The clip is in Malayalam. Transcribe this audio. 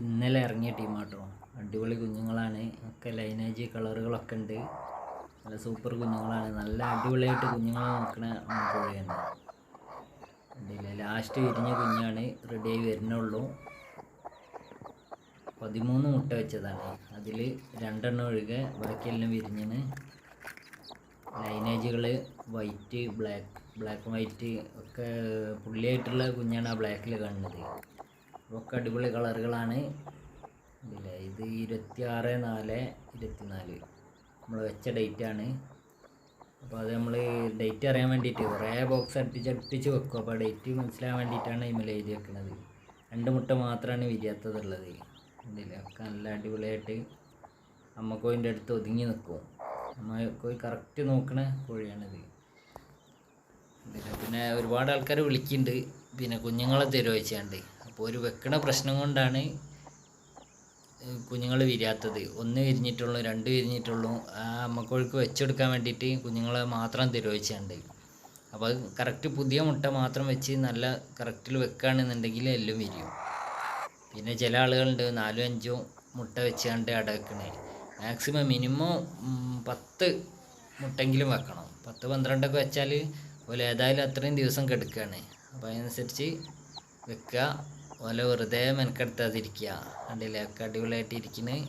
ഇന്നലെ ഇറങ്ങിയ ടീമാട്ടോ അടിപൊളി കുഞ്ഞുങ്ങളാണ്. ഒക്കെ ലൈനേജ് കളറുകളൊക്കെ ഉണ്ട്. നല്ല സൂപ്പർ കുഞ്ഞുങ്ങളാണ്. നല്ല അടിപൊളിയായിട്ട് കുഞ്ഞുങ്ങളെ നോക്കണ കോഴിയാണ് കണ്ടില്ലേ? ലാസ്റ്റ് വിരിഞ്ഞ കുഞ്ഞാണ് റെഡിയായി വരുന്നുള്ളൂ പതിമൂന്ന് മുട്ട വെച്ചതാണ്. അതിൽ രണ്ടെണ്ണം ഒഴികെ ബാക്കിയെല്ലാം വിരിഞ്ഞിന്. ലൈനേജുകൾ വൈറ്റ് ബ്ലാക്ക് ബ്ലാക്ക് വൈറ്റ് ഒക്കെ പുള്ളിയായിട്ടുള്ള കുഞ്ഞാണ് ആ ബ്ലാക്കിൽ കാണുന്നത് ഒക്കെ അടിപൊളി കളറുകളാണ്. ഇതില്ലേ ഇത് ഇരുപത്തി ആറ് നാല് ഇരുപത്തി നാല് നമ്മൾ വെച്ച ഡേറ്റാണ് അപ്പോൾ അത് നമ്മൾ ഡേറ്റ് അറിയാൻ വേണ്ടിയിട്ട് കുറേ ബോക്സ് അടുപ്പിച്ച് അടുപ്പിച്ച് വെക്കും. അപ്പോൾ ഡേറ്റ് മനസ്സിലാൻ വേണ്ടിയിട്ടാണ് ഇമെയിൽ എഴുതി വെക്കുന്നത് രണ്ട് മുട്ട മാത്രമാണ് വിരിയാത്തതുള്ളത്. ഇതില്ലേ ഒക്കെ നല്ല അടിപൊളിയായിട്ട് അമ്മ കോഴിന്റെ അടുത്ത് ഒതുങ്ങി നിൽക്കും അമ്മ കോഴി കറക്റ്റ് നോക്കണ കോഴിയാണിത്. പിന്നെ ഒരുപാട് ആൾക്കാർ വിളിക്കുന്നുണ്ട് പിന്നെ കുഞ്ഞുങ്ങളെ തരുമോ വെച്ചാണ്ട് അപ്പോൾ ഒരു വെക്കണ പ്രശ്നം കൊണ്ടാണ് കുഞ്ഞുങ്ങൾ വിരിയാത്തത്. ഒന്ന് വിരിഞ്ഞിട്ടുള്ളൂ രണ്ട് വിരിഞ്ഞിട്ടുള്ളൂ. ആ അമ്മക്കോഴിക്ക് വെച്ചെടുക്കാൻ വേണ്ടിയിട്ട് കുഞ്ഞുങ്ങളെ മാത്രം തിരോഹിച്ചുണ്ട് അപ്പോൾ അത് കറക്റ്റ് പുതിയ മുട്ട മാത്രം വെച്ച് നല്ല കറക്റ്റിൽ വെക്കുകയാണെന്നുണ്ടെങ്കിൽ എല്ലാം വിരിയും. പിന്നെ ചില ആളുകളുണ്ട് നാലും അഞ്ചോ മുട്ട വെച്ചാണ്ട് അട വെക്കണേ. മാക്സിമം മിനിമം പത്ത് മുട്ടെങ്കിലും വെക്കണം. പത്ത് പന്ത്രണ്ടൊക്കെ വെച്ചാൽ ഓല ഏതായാലും അത്രയും ദിവസം കെടുക്കുകയാണ് അപ്പോൾ അതിനനുസരിച്ച് വെക്കുക ഓല വെറുതെ മെനക്കെടുത്താതിരിക്കുക കണ്ടില്ലേ ഒക്കെ അടിപൊളിയായിട്ട് ഇരിക്കുന്നത്